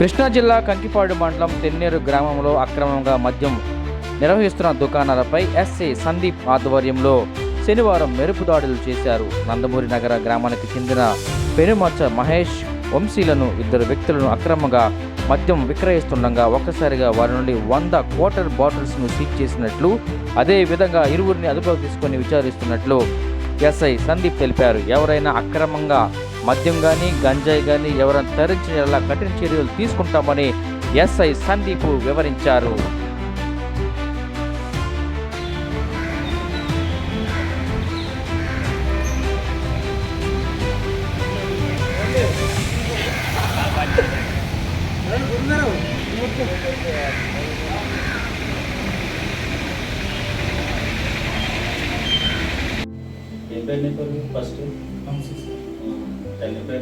కృష్ణా జిల్లా కంకిపాడు మండలం తెన్నేరు గ్రామంలో అక్రమంగా మద్యం నిర్వహిస్తున్న దుకాణాలపై ఎస్ఐ సందీప్ ఆధ్వర్యంలో శనివారం మెరుపు దాడులు చేశారు. నందమూరి నగర గ్రామానికి చెందిన పెనుమచ్చ మహేష్ వంశీలను ఇద్దరు వ్యక్తులను అక్రమంగా మద్యం విక్రయిస్తుండగా ఒక్కసారిగా వారి నుండి వంద క్వార్టర్ బాటిల్స్ను సీజ్ చేసినట్లు అదే విధంగా ఇరువురిని అదుపులోకి తీసుకొని విచారిస్తున్నట్లు ఎస్ఐ సందీప్ తెలిపారు. ఎవరైనా అక్రమంగా మద్యం కానీ గంజాయి కానీ ఎవరైనా తరించిన కఠిన చర్యలు తీసుకుంటామని ఎస్ఐ సందీప్ వివరించారు. ఫస్ట్. Thank you